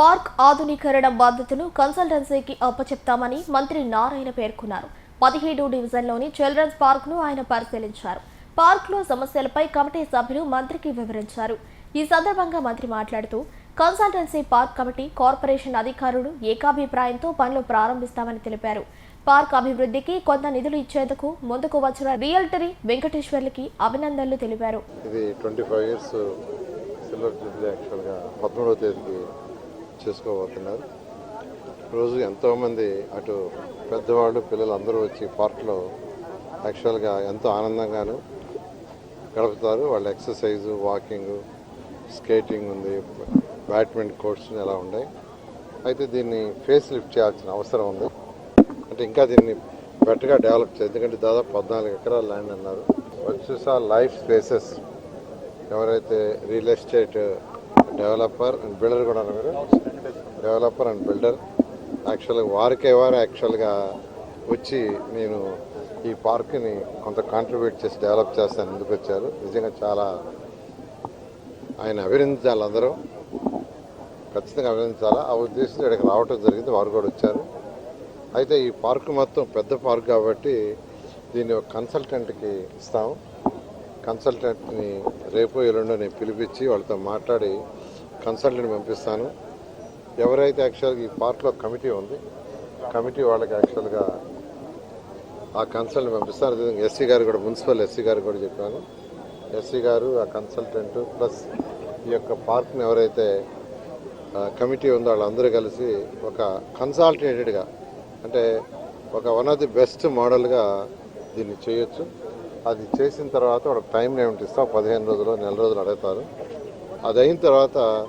Park ఆధునీకరణ బాధ్యతను కన్సల్టెన్సీకి అప్పచెప్తామని మంత్రి నారాయణ పేర్కొన్నారు. పదిహేడు డివిజన్లోని చిల్డ్రన్స్ పార్క్ను ఆయన పరిశీలించారు. పార్క్లో సమస్యలపై కమిటీ సభ్యులు మంత్రికి వివరించారు. ఈ సందర్భంగా మంత్రి మాట్లాడుతూ కన్సల్టెన్సీ పార్క్ కమిటీ కార్పొరేషన్ అధికారులు ఏకాభిప్రాయంతో పనులు ప్రారంభిస్తామని తెలిపారు. పార్క్ అభివృద్ధికి కొంత నిధులు ఇచ్చేందుకు ముందుకు వచ్చిన రియల్టరీ వెంకటేశ్వర్లకి అభినందనలు తెలిపారు. ఇది twenty five years silver jubilee యాక్చువల్గా పదమూడవ తేదీకి చేసుకోబోతున్నారు. రోజు ఎంతోమంది అటు పెద్దవాళ్ళు పిల్లలు అందరూ వచ్చి పార్క్లో యాక్చువల్గా ఎంతో ఆనందంగాను గడుపుతారు. వాళ్ళ ఎక్సర్సైజ్ వాకింగ్ స్కేటింగ్ ఉంది బ్యాడ్మింటన్ కోర్ట్స్ ఎలా ఉన్నాయి. అయితే దీన్ని ఫేస్ లిఫ్ట్ చేయాల్సిన అవసరం ఉంది. అంటే ఇంకా దీన్ని బెటర్గా డెవలప్ చేయాలి ఎందుకంటే దాదాపు పద్నాలుగు ఎకరాల ల్యాండ్ అన్నారు. వచ్చేసా లైఫ్ స్పేసెస్ ఎవరైతే real estate developer and builder కూడా ఉన్నారు మీరు డెవలపర్ అండ్ బిల్డర్. యాక్చువల్గా వారికే వారు యాక్చువల్గా వచ్చి నేను ఈ పార్క్ని కొంత కాంట్రిబ్యూట్ చేసి డెవలప్ చేస్తాను ఎందుకు వచ్చారు? నిజంగా చాలా ఆయన అభినందించాలి అందరూ. ఖచ్చితంగా అభినందించాలా? ఆ ఉద్దేశంతో ఇక్కడికి రావటం జరిగింది. వారు కూడా వచ్చారు. అయితే ఈ పార్క్ మొత్తం పెద్ద పార్క్ కాబట్టి దీన్ని ఒక కన్సల్టెంట్కి ఇస్తాము కన్సల్టెంట్ని రేపు ఎల్లుండో నేను పిలిపించి వాళ్ళతో మాట్లాడి కన్సల్టెంట్ పంపిస్తాను. ఎవరైతే యాక్చువల్గా ఈ పార్క్లో కమిటీ ఉంది కమిటీ వాళ్ళకి యాక్చువల్గా ఆ కన్సల్ట్ పంపిస్తారు. అదేవిధంగా ఎస్సీ గారు కూడా మున్సిపల్ ఎస్సీ గారు కూడా చెప్పాను. ఎస్సీ గారు ఆ కన్సల్టెంట్ ప్లస్ ఈ యొక్క పార్క్ని ఎవరైతే కమిటీ ఉందో వాళ్ళందరూ కలిసి ఒక కన్సల్టేటెడ్గా అంటే ఒక వన్ ఆఫ్ ది బెస్ట్ మోడల్గా దీన్ని చేయొచ్చు. అది చేసిన తర్వాత ఒక టైం ఏమిటి ఇస్తాం. పదిహేను రోజులు నెల రోజులు అడుగుతారు. అది అయిన తర్వాత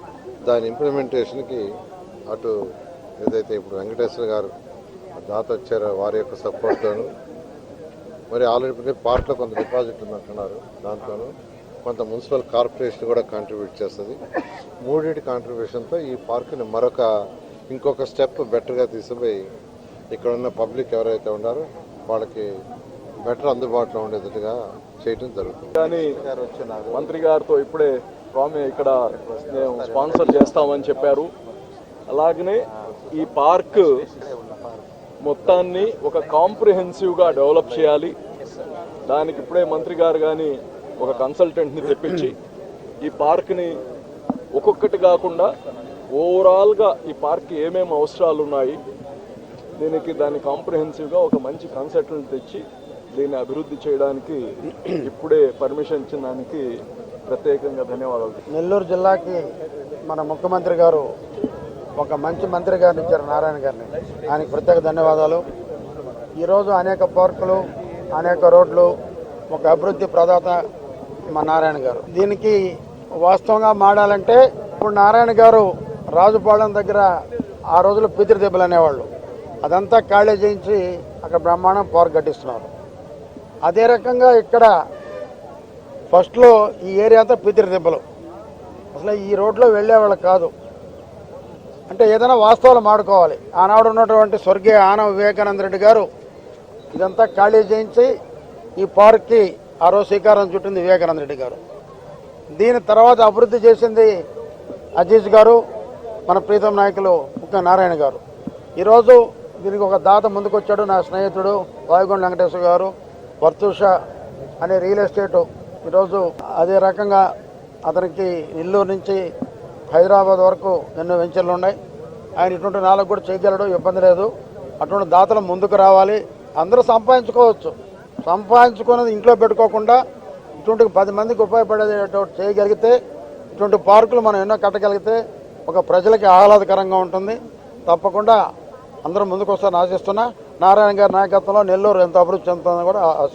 దాని ఇంప్లిమెంటేషన్కి అటు ఏదైతే ఇప్పుడు వెంకటేశ్వర గారు దాత వచ్చారో వారి యొక్క సపోర్ట్తోను మరి ఆల్రెడీ పార్ట్లో కొంత డిపాజిట్ ఉందంటున్నారు దాంతోనూ. కొంత మున్సిపల్ కార్పొరేషన్ కూడా కాంట్రిబ్యూట్ చేస్తుంది. మూడింటి కాంట్రిబ్యూషన్తో ఈ పార్క్ని మరొక ఇంకొక స్టెప్ బెటర్గా తీసుకుపోయి ఇక్కడ ఉన్న పబ్లిక్ ఎవరైతే ఉన్నారో వాళ్ళకి బెటర్ అందుబాటులో ఉండేటట్టుగా చేయడం జరుగుతుంది. కానీ మంత్రి గారితో ఇప్పుడే స్వామి ఇక్కడ స్పాన్సర్ చేస్తామని చెప్పారు. అలాగనే ఈ పార్క్ మొత్తాన్ని ఒక కాంప్రిహెన్సివ్గా డెవలప్ చేయాలి. దానికి ఇప్పుడే మంత్రి గారు కానీ ఒక కన్సల్టెంట్ని తెప్పించి ఈ పార్క్ని ఒక్కొక్కటి కాకుండా ఓవరాల్గా ఈ పార్క్ ఏమేమి అవసరాలు ఉన్నాయి దీనికి దాన్ని కాంప్రిహెన్సివ్గా ఒక మంచి కన్సల్టెంట్ తెచ్చి దీన్ని అభివృద్ధి చేయడానికి ఇప్పుడే పర్మిషన్ ఇచ్చిన దానికి ప్రత్యేకంగా ధన్యవాదాలు. నెల్లూరు జిల్లాకి మన ముఖ్యమంత్రి గారు ఒక మంచి మంత్రి గారిని ఇచ్చారు నారాయణ గారిని. ఆయనకి ప్రత్యేక ధన్యవాదాలు. ఈరోజు అనేక పార్కులు అనేక రోడ్లు ఒక అభివృద్ధి ప్రదాత మా నారాయణ గారు. దీనికి వాస్తవంగా మాడాలంటే ఇప్పుడు నారాయణ గారు రాజుపాలెం దగ్గర ఆ రోజులు పితృదెబ్బలు అనేవాళ్ళు. అదంతా ఖాళీ చేయించి అక్కడ బ్రహ్మాండం పార్క్ కట్టిస్తున్నారు. అదే రకంగా ఇక్కడ ఫస్ట్లో ఈ ఏరియా అంతా పితృదెబ్బలు. అసలు ఈ రోడ్లో వెళ్ళేవాళ్ళు కాదు. అంటే ఏదైనా వాస్తవాలు మాడుకోవాలి. ఆనాడు ఉన్నటువంటి స్వర్గీయ ఆనవ వివేకానంద రెడ్డి గారు ఇదంతా ఖాళీ చేయించి ఈ పార్క్కి ఆ రోజు శ్రీకారం చుట్టింది వివేకానంద రెడ్డి గారు. దీని తర్వాత అభివృద్ధి చేసింది అజీజ్ గారు మన ప్రీతం నాయకులు ముఖ్య నారాయణ గారు. ఈరోజు దీనికి ఒక దాత ముందుకొచ్చాడు నా స్నేహితుడు వాయుగొండ వెంకటేశ్వర గారు వర్తూష అనే రియల్ ఎస్టేట్. ఈరోజు అదే రకంగా అతనికి నెల్లూరు నుంచి హైదరాబాద్ వరకు ఎన్నో వెంచర్లు ఉన్నాయి. ఆయన ఇటువంటి నాలుగు కూడా చేయగలడు ఇబ్బంది లేదు. అటువంటి దాతలు ముందుకు రావాలి. అందరూ సంపాదించుకోవచ్చు. సంపాదించుకున్నది ఇంట్లో పెట్టుకోకుండా ఇటువంటి పది మందికి ఉపయోగపడేటట్టు చేయగలిగితే ఇటువంటి పార్కులు మనం ఎన్నో కట్టగలిగితే ఒక ప్రజలకి ఆహ్లాదకరంగా ఉంటుంది. తప్పకుండా అందరూ ముందుకు వస్తారని ఆశిస్తున్నా. నారాయణ గారి నాయకత్వంలో నెల్లూరు ఎంత అభివృద్ధి చెందుతుందని కూడా ఆశిస్తున్నాను